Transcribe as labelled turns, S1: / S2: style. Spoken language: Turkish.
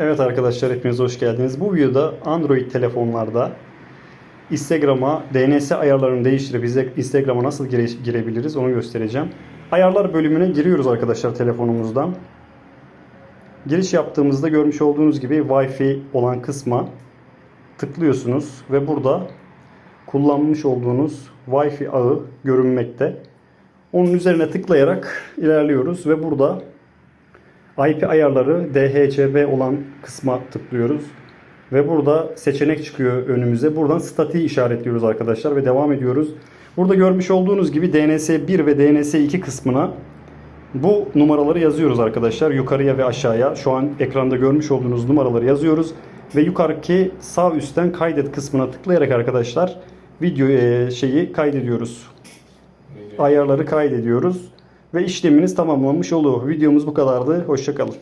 S1: Evet arkadaşlar hepiniz hoş geldiniz. Bu videoda Android telefonlarda Instagram'a DNS ayarlarını değiştirip Instagram'a nasıl gire- girebiliriz onu göstereceğim. Ayarlar bölümüne giriyoruz arkadaşlar telefonumuzdan. Giriş yaptığımızda görmüş olduğunuz gibi Wi-Fi olan kısma tıklıyorsunuz ve burada kullanmış olduğunuz Wi-Fi ağı görünmekte. Onun üzerine tıklayarak ilerliyoruz ve burada IP ayarları DHCP olan kısma tıklıyoruz. Ve burada seçenek çıkıyor önümüze. Buradan statiği işaretliyoruz arkadaşlar ve devam ediyoruz. Burada görmüş olduğunuz gibi DNS1 ve DNS2 kısmına bu numaraları yazıyoruz arkadaşlar. Yukarıya ve aşağıya. Şu an ekranda görmüş olduğunuz numaraları yazıyoruz. Ve yukarıki sağ üstten kaydet kısmına tıklayarak arkadaşlar video e, şeyi kaydediyoruz. Ayarları kaydediyoruz. Ve işleminiz tamamlanmış oluyor. Videomuz bu kadardı. Hoşçakalın.